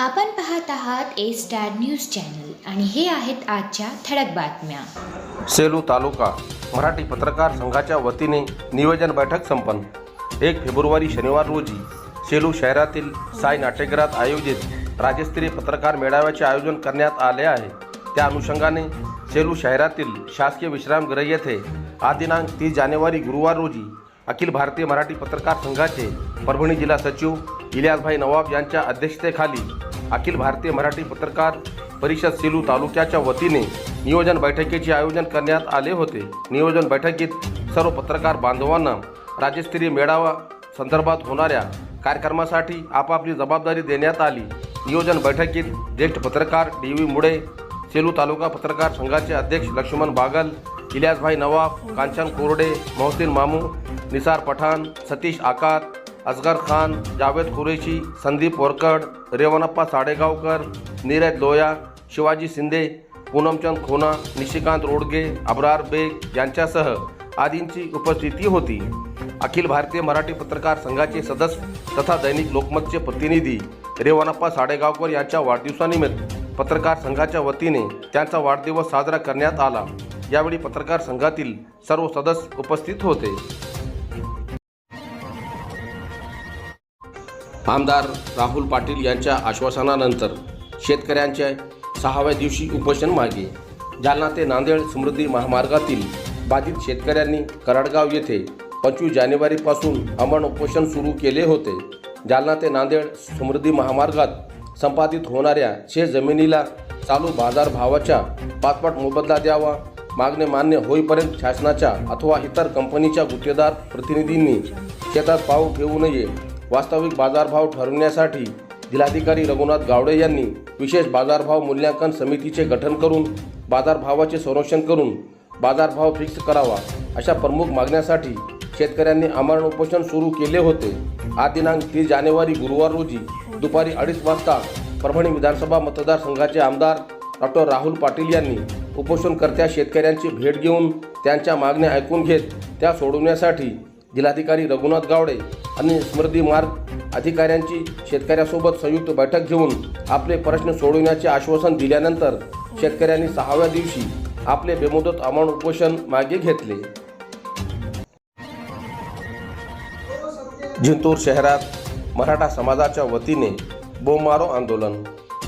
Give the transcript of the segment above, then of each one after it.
आपण पाहत आहात ए स्टार न्यूज चॅनल आणि हे आहेत आजच्या ठळक बातम्या. सेलू तालुका मराठी पत्रकार संघाच्या वतीने नियोजन बैठक संपन्न. एक फेब्रुवारी शनिवार रोजी सेलू शहरातील साई नाट्यगृहात आयोजित राज्यस्तरीय पत्रकार मेळाव्याचे आयोजन करण्यात आले आहे. त्या अनुषंगाने सेलू शहरातील शासकीय विश्रामगृह येथे आज दिनांक तीस जानेवारी गुरुवार रोजी अखिल भारतीय मराठी पत्रकार संघाचे परभणी जिल्हा सचिव इलियासभाई नवाब यांच्या अध्यक्षतेखाली अखिल भारतीय मराठी पत्रकार परिषद सेलू तालुक्याच्या वतीने नियोजन बैठकीचे आयोजन करण्यात आले होते. नियोजन बैठकीत सर्व पत्रकार बांधवांना राज्यस्तरीय मेळावा संदर्भात होणाऱ्या कार्यक्रमासाठी आपापली जबाबदारी देण्यात आली. नियोजन बैठकीत ज्येष्ठ पत्रकार डी व्ही मुळे सेलू तालुका पत्रकार संघाचे अध्यक्ष लक्ष्मण बागल इलियासभाई नवाब कांचन कोरडे मोहसिन मामू निसार पठाण सतीश आकार असगर खान जावेद कुरेशी संदीप वरकड रेवणप्पा साडेगावकर नीरज लोया शिवाजी शिंदे पूनमचंद खोना निशिकांत रोडगे अब्रार बेग यांच्यासह आदींची उपस्थिती होती. अखिल भारतीय मराठी पत्रकार संघाचे सदस्य तथा दैनिक लोकमतचे प्रतिनिधी रेवणप्पा साडेगावकर यांच्या वाढदिवसानिमित्त पत्रकार संघाच्या वतीने त्यांचा वाढदिवस साजरा करण्यात आला. यावेळी पत्रकार संघातील सर्व सदस्य उपस्थित होते. आमदार राहुल पाटील यांच्या आश्वासनानंतर शेतकऱ्यांच्या सहाव्या दिवशी उपोषण मागे. जालना ते नांदेड समृद्धी महामार्गातील बाधित शेतकऱ्यांनी कराडगाव येथे पंचवीस जानेवारीपासून अमन उपोषण सुरू केले होते. जालना ते नांदेड समृद्धी महामार्गात संपादित होणाऱ्या शेत जमिनीला चालू बाजारभावाच्या पाचपट मोबदला द्यावा मागणे मान्य होईपर्यंत शासनाच्या अथवा इतर कंपनीच्या गुत्तेदार प्रतिनिधींनी शेतात पाऊल ठेवू नये वास्तविक बाजारभाव ठरवण्यासाठी जिल्हाधिकारी रघुनाथ गावडे यांनी विशेष बाजारभाव मूल्यांकन समितीचे गठन करून बाजारभावाचे संरक्षण करून बाजारभाव फिक्स करावा अशा प्रमुख मागण्यासाठी शेतकऱ्यांनी आमरण उपोषण सुरू केले होते. आज दिनांक तीस जानेवारी गुरुवार रोजी दुपारी अडीच वाजता परभणी विधानसभा मतदारसंघाचे आमदार डॉक्टर राहुल पाटील यांनी उपोषणकर्त्या शेतकऱ्यांची भेट घेऊन त्यांच्या मागण्या ऐकून घेत त्या सोडवण्यासाठी जिल्हाधिकारी रघुनाथ गावडे आणि स्मृती मार्ग अधिकाऱ्यांची शेतकऱ्यासोबत संयुक्त बैठक घेऊन आपले प्रश्न सोडवण्याचे आश्वासन दिल्यानंतर शेतकऱ्यांनी सहाव्या दिवशी आपले बेमुदत अमाऊंट उपोषण मागे घेतले. जिंतूर शहरात मराठा समाजाच्या वतीने बोमारो आंदोलन.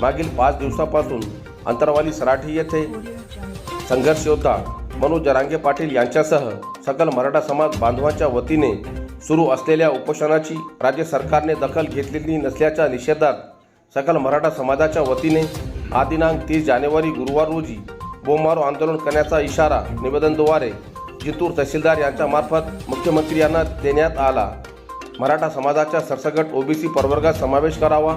मागील पाच दिवसापासून अंतरवाली सराठी येथे संघर्ष योद्धा मनोज जरांगे पाटील यांच्यासह सकल मराठा समाज बांधवांच्या वतीने सुरू असलेल्या उपोषणाची राज्य सरकारने दखल घेतलेली नसल्याच्या निषेधात सकल मराठा समाजाच्या वतीने आदिनांक तीस जानेवारी गुरुवार रोजी बोमारो आंदोलन करण्याचा इशारा निवेदनद्वारे जितूर तहसीलदार यांच्यामार्फत मुख्यमंत्री यांना देण्यात आला. मराठा समाजाच्या सरसगट ओबीसी प्रवर्गात समावेश करावा.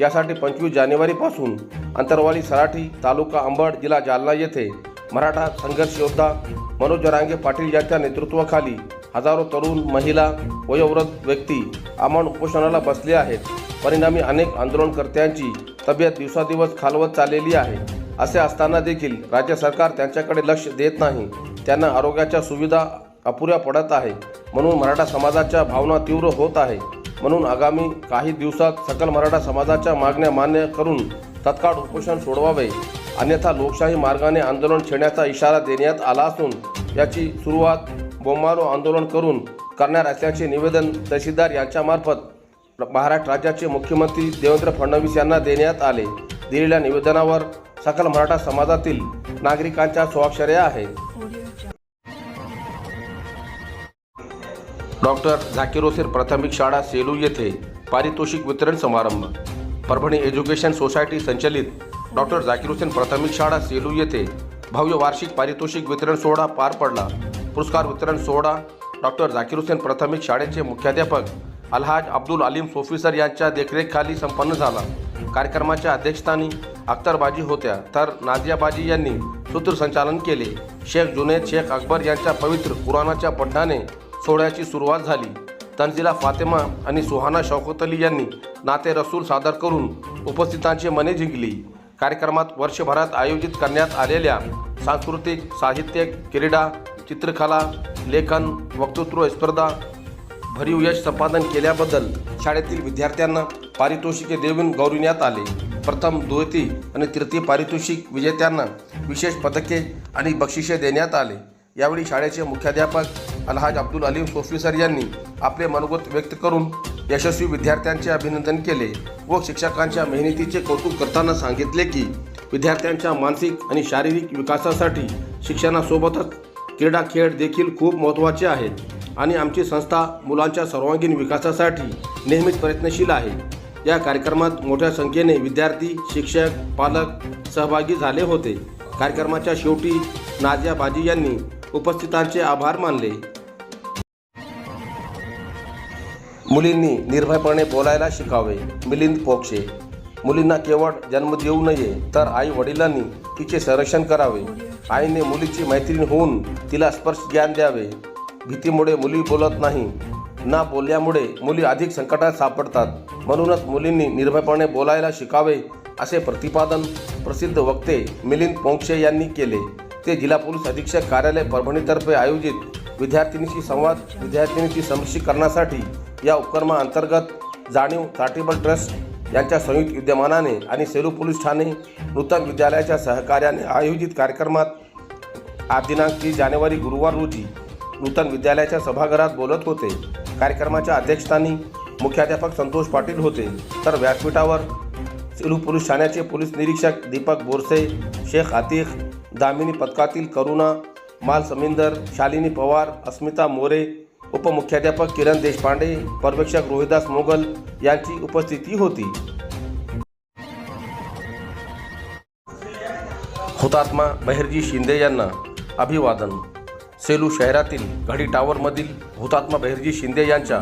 यासाठी पंचवीस जानेवारीपासून अंतरवाली सराठी तालुका अंबड जिल्हा जालना येथे मराठा संघर्ष योद्धा मनोज जरांगे पाटील यांच्या नेतृत्वाखाली हजारो तरुण महिला वयोवृद्ध व्यक्ती आमण उपोषणाला बसले आहेत. परिणामी अनेक आंदोलनकर्त्यांची तब्येत दिवसादिवस खालवत चाललेली आहे. असे असताना देखील राज्य सरकार त्यांच्याकडे लक्ष देत नाही. त्यांना आरोग्याच्या सुविधा अपुऱ्या पडत आहे. म्हणून मराठा समाजाच्या भावना तीव्र होत आहे. म्हणून आगामी काही दिवसात सकल मराठा समाजाच्या मागण्या मान्य करून तत्काळ उपोषण सोडवावे. अन्यथा लोकशाही मार्गाने आंदोलन छेडण्याचा इशारा देण्यात आला असून याची सुरुवात बोमारो आंदोलन करून करणार असल्याचे निवेदन तहसीलदार यांच्यामार्फत महाराष्ट्र राज्याचे मुख्यमंत्री देवेंद्र फडणवीस यांना देण्यात आले. दिलेल्या निवेदनावर सकल मराठा समाजातील नागरिकांच्या स्वाक्षऱ्या आहेत. डॉक्टर झाकीर हुसेन प्राथमिक शाळा सेलू येथे पारितोषिक वितरण समारंभ. परभणी एज्युकेशन सोसायटी संचलित डॉक्टर झाकीर हुसेन प्राथमिक शाळा सेलू येथे भव्य वार्षिक पारितोषिक वितरण सोहळा पार पडला. पुरस्कार वितरण सोहळा. डॉक्टर झाकीर हुसेन प्राथमिक शाळेचे मुख्याध्यापक. अलहाज अब्दुल अलीम सोफीसर यांच्या देखरेखीखाली संपन्न झाला. कार्यक्रमाच्या अध्यक्षस्थानी अख्तरबाजी होत्या. तर नाजियाबाजी यांनी सूत्रसंचालन केले. शेख जुनेद शेख अकबर यांच्या पवित्र कुराणाच्या पठणाने सोहळ्याची सुरुवात झाली. तनजिला फातेमा आणि सुहाना शौकत अली यांनी नाते रसूल सादर करून उपस्थितांची मने जिंकली. कार्यक्रमात वर्षभरात आयोजित करण्यात आलेल्या सांस्कृतिक साहित्यिक क्रीडा चित्रकला लेखन वक्तृत्व स्पर्धा भरीव यश संपादन केल्याबद्दल शाळेतील विद्यार्थ्यांना पारितोषिके देऊन गौरविण्यात आले. प्रथम द्वितीय आणि तृतीय पारितोषिक विजेत्यांना विशेष पदके आणि बक्षिसे देण्यात आले. यावेळी शाळेचे मुख्याध्यापक अलहाज अब्दुल अलीम सोफी सर यांनी आपले मनोगत व्यक्त करून यशस्वी विद्यार्थ्यांचे अभिनंदन केले व शिक्षकांच्या मेहनतीचे कौतुक करताना सांगितले की विद्यार्थ्यांच्या मानसिक आणि शारीरिक विकासासाठी शिक्षणासोबतच क्रीडा खेळ देखील खूप महत्त्वाचे आहेत आणि आमची संस्था मुलांच्या सर्वांगीण विकासासाठी नेहमीच प्रयत्नशील आहे. या कार्यक्रमात मोठ्या संख्येने विद्यार्थी शिक्षक पालक सहभागी झाले होते. कार्यक्रमाच्या शेवटी नाजिया बाजी यांनी उपस्थितांचे आभार मानले. मुलींनी निर्भयपणे बोलायला शिकावे मिलिंद पोक्षे मुलींना केवळ जन्म देऊ नये तर आई वडिलांनी तिचे संरक्षण करावे. आईने मुलीची मैत्रीण होऊन तिला स्पर्श ज्ञान द्यावे. भीतीमुळे मुली बोलत नाही. ना बोलल्यामुळे मुली अधिक संकटात सापडतात. म्हणूनच मुलींनी निर्भयपणे बोलायला शिकावे असे प्रतिपादन प्रसिद्ध वक्ते मिलिंद पोंक्षे यांनी केले. ते जिल्हा पोलीस अधीक्षक कार्यालय परभणीतर्फे आयोजित विद्यार्थिनीशी संवाद विद्यार्थिनीची समशीकरणासाठी या उपक्रमाअंतर्गत जाणीव चार्टेबल ट्रस्ट यांच्या संयुक्त विद्यमानाने आणि सेलू पोलीस ठाणे नूतन विद्यालयाच्या सहकार्याने आयोजित कार्यक्रमात आज दिनांक तीस जानेवारी गुरुवार रोजी नूतन विद्यालयाच्या सभागृहात बोलत होते. कार्यक्रमाच्या अध्यक्षस्थानी मुख्याध्यापक संतोष पाटील होते. तर व्यासपीठावर सेलू पोलीस ठाण्याचे पोलीस निरीक्षक दीपक बोरसे शेख आतिक दामिनी पथकातील करुणा माल समिंदर शालिनी पवार अस्मिता मोरे उपमुख्याध्यापक किरण देशपांडे पर्यवेक्षक रोहिदास मोगल यांची उपस्थिती होती. हुतात्मा बहिर्जी शिंदे यांना अभिवादन. सेलू शहरातील घडी टावरमधील हुतात्मा बहिर्जी शिंदे यांच्या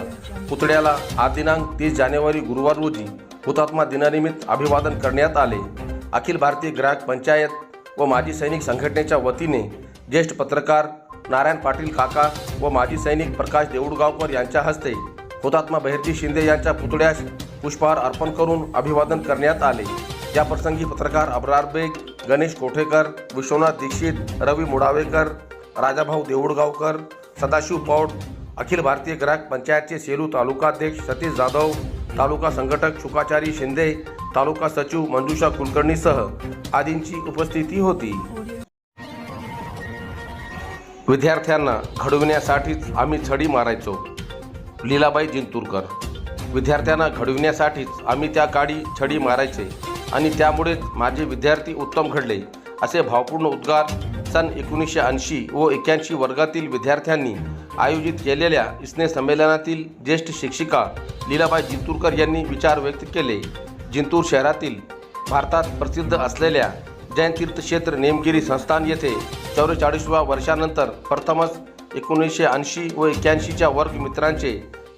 पुतळ्याला आज दिनांक तीस जानेवारी गुरुवार रोजी हुतात्मा दिनानिमित्त अभिवादन करण्यात आले. अखिल भारतीय ग्राहक पंचायत व माजी सैनिक संघटनेच्या वतीने ज्येष्ठ पत्रकार नारायण पाटील काका व माजी सैनिक प्रकाश देऊळगावकर यांच्या हस्ते हुतात्मा बहिर्जी शिंदे यांच्या पुतळ्यास पुष्पहार अर्पण करून अभिवादन करण्यात आले. या प्रसंगी पत्रकार अब्रार बेग गणेश कोठेकर विश्वनाथ दीक्षित रवी मुडावेकर राजाभाऊ देऊळगावकर सदाशिव पौड अखिल भारतीय ग्राहक पंचायतचे सेलू तालुकाध्यक्ष सतीश जाधव तालुका संघटक शुकाचारी शिंदे तालुका सचिव मंजुषा कुलकर्णीसह आदींची उपस्थिती होती. विद्यार्थ्यांना घडविण्यासाठीच आम्ही छडी मारायचो. लीलाबाई जिंतूरकर. विद्यार्थ्यांना घडविण्यासाठीच आम्ही त्या काळी छडी मारायचे आणि त्यामुळेच माझे विद्यार्थी उत्तम घडले असे भावपूर्ण उद्गार सन एकोणीसशे ऐंशी व एक्याऐंशी वर्गातील विद्यार्थ्यांनी आयोजित केलेल्या इसने संमेलनातील ज्येष्ठ शिक्षिका लीलाबाई जिंतूरकर यांनी विचार व्यक्त केले. जिंतूर शहरातील भारतात प्रसिद्ध असलेल्या उज्जैन तीर्थक्षेत्र नेमगिरी संस्थान येथे चौवेचाळीसव्या वर्षानंतर प्रथमच एकोणीसशे ऐंशी व एक्क्याऐंशीच्या वर्ग मित्रांचे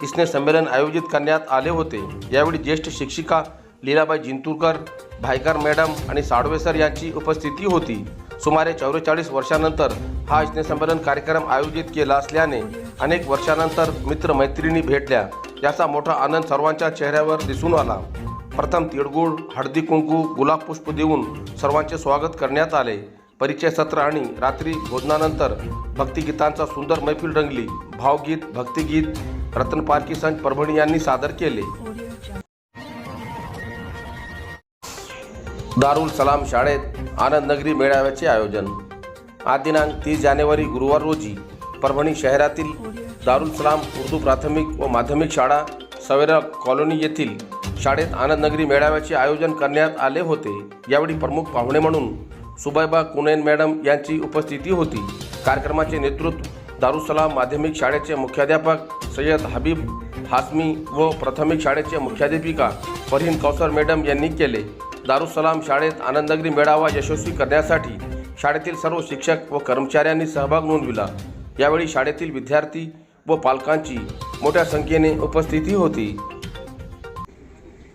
स्नेह संमेलन आयोजित करण्यात आले होते. यावेळी ज्येष्ठ शिक्षिका लीलाबाई जिंतूरकर भायकर मॅडम आणि साडवे सर यांची उपस्थिती होती. सुमारे चौवेचाळीस वर्षानंतर हा स्नेहसंमेलन कार्यक्रम आयोजित केला असल्याने अनेक वर्षानंतर मित्रमैत्रिणी भेटल्या. याचा मोठा आनंद सर्वांच्या चेहऱ्यावर दिसून आला. प्रथम तिळगुळ हळदी कुंकू गुलाब पुष्प देऊन सर्वांचे स्वागत करण्यात आले. परिचय सत्र आणि रात्री भोजनानंतर भक्तिगीतांचा सुंदर मैफिल रंगली. भावगीत भक्तिगीत रतन पारखी संत परभणी यांनी सादर केले. दारुल सलाम शाळेत आनंद नगरी मेळाव्याचे आयोजन. आज दिनांक तीस जानेवारी गुरुवार रोजी परभणी शहरातील दारुल सलाम उर्दू प्राथमिक व माध्यमिक शाळा सवेरा कॉलनी येथील शाळेत आनंदनगरी मेळाव्याचे आयोजन करण्यात आले होते. यावेळी प्रमुख पाहुणे म्हणून सुबैबा कुनैन मॅडम यांची उपस्थिती होती. कार्यक्रमाचे नेतृत्व दारुसलाम माध्यमिक शाळेचे मुख्याध्यापक सय्यद हबीब हासमी व प्राथमिक शाळेचे मुख्याध्यापिका फरहीन कौसर मॅडम यांनी केले. दारुसलाम शाळेत आनंदनगरी मेळावा यशस्वी करण्यासाठी शाळेतील सर्व शिक्षक व कर्मचाऱ्यांनी सहभाग नोंदविला. यावेळी शाळेतील विद्यार्थी व पालकांची मोठ्या संख्येने उपस्थिती होती.